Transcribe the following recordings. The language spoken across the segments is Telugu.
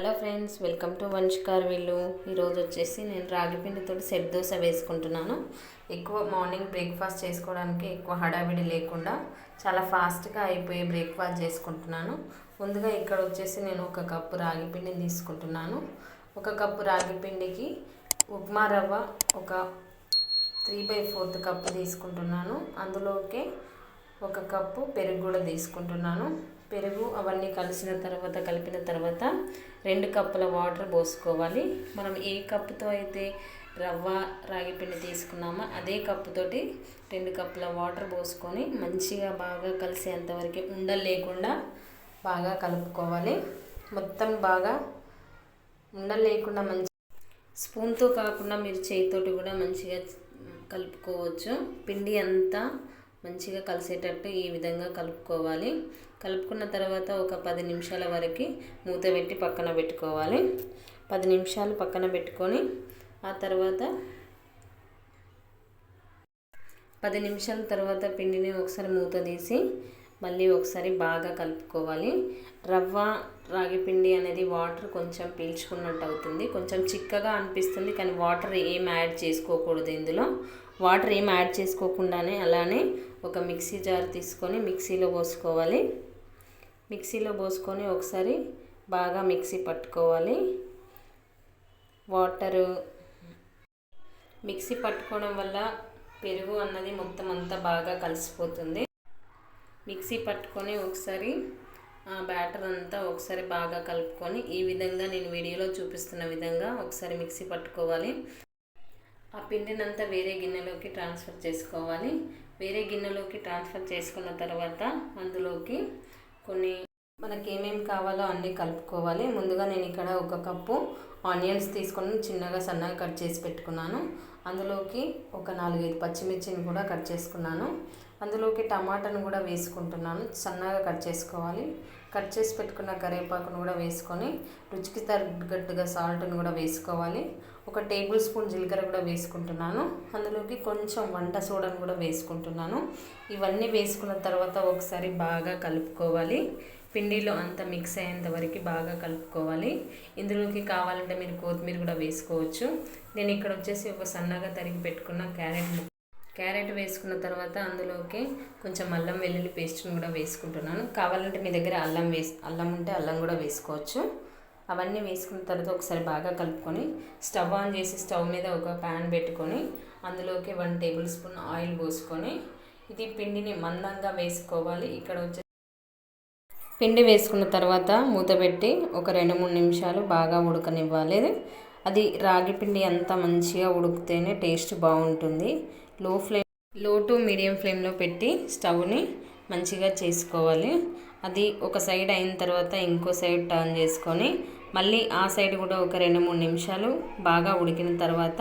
హలో ఫ్రెండ్స్ వెల్కమ్ టు వంశకార్ వీళ్ళు. ఈరోజు వచ్చేసి నేను రాగిపిండితో సెట్ దోశ వేసుకుంటున్నాను. ఎక్కువ మార్నింగ్ బ్రేక్ఫాస్ట్ చేసుకోవడానికి ఎక్కువ హడావిడి లేకుండా చాలా ఫాస్ట్గా అయిపోయే బ్రేక్ఫాస్ట్ చేసుకుంటున్నాను. ముందుగా ఇక్కడ వచ్చేసి నేను ఒక కప్పు రాగిపిండిని తీసుకుంటున్నాను. ఒక కప్పు రాగిపిండికి ఉప్మా రవ్వ ఒక త్రీ బై ఫోర్త్ కప్పు తీసుకుంటున్నాను. అందులోకి ఒక కప్పు పెరుగు కూడా తీసుకుంటున్నాను. పెరుగు అవన్నీ కలిసిన తర్వాత కలిపిన తర్వాత రెండు కప్పుల వాటర్ పోసుకోవాలి. మనం ఏ కప్పుతో అయితే రవ్వ రాగి పిండి తీసుకున్నామో అదే కప్పుతోటి రెండు కప్పుల వాటర్ పోసుకొని మంచిగా బాగా కలిసేంతవరకు ఉండలు లేకుండా బాగా కలుపుకోవాలి. మొత్తం బాగా ఉండలు లేకుండా మంచి స్పూన్తో కాకుండా మీరు చేతితోటి కూడా మంచిగా కలుపుకోవచ్చు. పిండి అంతా మంచిగా కలిసేటట్టు ఈ విధంగా కలుపుకోవాలి. కలుపుకున్న తర్వాత ఒక పది నిమిషాల వరకు మూత పెట్టి పక్కన పెట్టుకోవాలి. పది నిమిషాలు పక్కన పెట్టుకొని ఆ తర్వాత పది నిమిషాల తర్వాత పిండిని ఒకసారి మూత తీసి మళ్ళీ ఒకసారి బాగా కలుపుకోవాలి. రవ్వ రాగి పిండి అనేది వాటర్ కొంచెం పీల్చుకున్నట్టు అవుతుంది. కొంచెం చిక్కగా అనిపిస్తుంది కానీ వాటర్ ఏం యాడ్ చేసుకోకూడదు ఇందులో. వాటర్ ఏం యాడ్ చేసుకోకుండానే అలానే ఒక మిక్సీ జార్ తీసుకొని మిక్సీలో పోసుకోవాలి. మిక్సీలో పోసుకొని ఒకసారి బాగా మిక్సీ పట్టుకోవాలి. వాటరు మిక్సీ పట్టుకోవడం వల్ల పెరుగు అన్నది మొత్తం అంతా బాగా కలిసిపోతుంది. మిక్సీ పట్టుకొని ఒకసారి ఆ బ్యాటర్ అంతా ఒకసారి బాగా కలుపుకొని ఈ విధంగా నేను వీడియోలో చూపిస్తున్న విధంగా ఒకసారి మిక్సీ పట్టుకోవాలి. ఆ పిండినంతా వేరే గిన్నెలోకి ట్రాన్స్ఫర్ చేసుకోవాలి. వేరే గిన్నెలోకి ట్రాన్స్ఫర్ చేసుకున్న తర్వాత అందులోకి కొన్ని మనకి ఏమేమి కావాలో అన్నీ కలుపుకోవాలి. ముందుగా నేను ఇక్కడ ఒక కప్పు ఆనియన్స్ తీసుకొని చిన్నగా సన్నగా కట్ చేసి పెట్టుకున్నాను. అందులోకి ఒక నాలుగైదు పచ్చిమిర్చిని కూడా కట్ చేసుకున్నాను. అందులోకి టమాటాను కూడా వేసుకుంటున్నాను. సన్నగా కట్ చేసుకోవాలి. కట్ చేసి పెట్టుకున్న కరివేపాకును కూడా వేసుకొని రుచికి తగ్గట్టుగా సాల్ట్ని కూడా వేసుకోవాలి. ఒక టేబుల్ స్పూన్ జీలకర్ర కూడా వేసుకుంటున్నాను. అందులోకి కొంచెం వంట సోడాను కూడా వేసుకుంటున్నాను. ఇవన్నీ వేసుకున్న తర్వాత ఒకసారి బాగా కలుపుకోవాలి. పిండిలో అంతా మిక్స్ అయ్యేంత వరకు బాగా కలుపుకోవాలి. ఇందులోకి కావాలంటే మీరు కొత్తిమీర కూడా వేసుకోవచ్చు. నేను ఇక్కడ వచ్చేసి ఒక సన్నగా తరిగి పెట్టుకున్న క్యారెట్ క్యారెట్ వేసుకున్న తర్వాత అందులోకి కొంచెం అల్లం వెల్లుల్లి పేస్ట్ని కూడా వేసుకుంటున్నాను. కావాలంటే మీ దగ్గర అల్లం వేసి అల్లం ఉంటే అల్లం కూడా వేసుకోవచ్చు. అవన్నీ వేసుకున్న తర్వాత ఒకసారి బాగా కలుపుకొని స్టవ్ ఆన్ చేసి స్టవ్ మీద ఒక ప్యాన్ పెట్టుకొని అందులోకి వన్ టేబుల్ స్పూన్ ఆయిల్ పోసుకొని ఇది పిండిని మందంగా వేసుకోవాలి. ఇక్కడ వచ్చే పిండి వేసుకున్న తర్వాత మూత పెట్టి ఒక రెండు మూడు నిమిషాలు బాగా ఉడకనివ్వాలి. అది రాగి పిండి అంతా మంచిగా ఉడికితేనే టేస్ట్ బాగుంటుంది. లో ఫ్లేమ్లో టు మీడియం ఫ్లేమ్లో పెట్టి స్టవ్ని మంచిగా చేసుకోవాలి. అది ఒక సైడ్ అయిన తర్వాత ఇంకో సైడ్ టర్న్ చేసుకొని మళ్ళీ ఆ సైడ్ కూడా ఒక రెండు మూడు నిమిషాలు బాగా ఉడికిన తర్వాత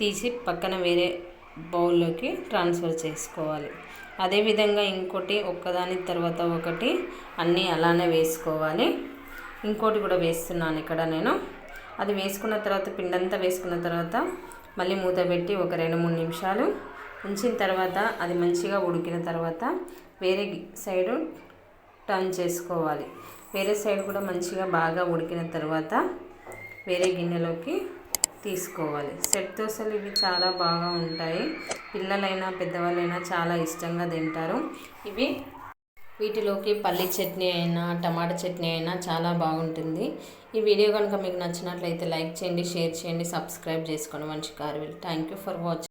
తీసి పక్కన వేరే బౌల్లోకి ట్రాన్స్ఫర్ చేసుకోవాలి. అదేవిధంగా ఇంకోటి ఒక్కదాని తర్వాత ఒకటి అన్నీ అలానే వేసుకోవాలి. ఇంకోటి కూడా వేస్తున్నాను ఇక్కడ నేను. అది వేసుకున్న తర్వాత పిండంతా వేసుకున్న తర్వాత మళ్ళీ మూత పెట్టి ఒక రెండు మూడు నిమిషాలు ఉంచిన తర్వాత అది మంచిగా ఉడికిన తర్వాత వేరే సైడు టర్న్ చేసుకోవాలి. వేరే సైడ్ కూడా మంచిగా బాగా ఉడికిన తర్వాత వేరే గిన్నెలోకి తీసుకోవాలి. సెట్ దోశలు ఇవి చాలా బాగా ఉంటాయి. పిల్లలైనా పెద్దవాళ్ళైనా చాలా ఇష్టంగా తింటారు. ఇవి వీటిలోకి పల్లి చట్నీ అయినా టమాటా చట్నీ అయినా చాలా బాగుంటుంది. ఈ వీడియో కనుక మీకు నచ్చినట్లయితే లైక్ చేయండి షేర్ చేయండి సబ్స్క్రైబ్ చేసుకోండి. మంచి కార్విల్ థ్యాంక్ యూ ఫర్ వాచింగ్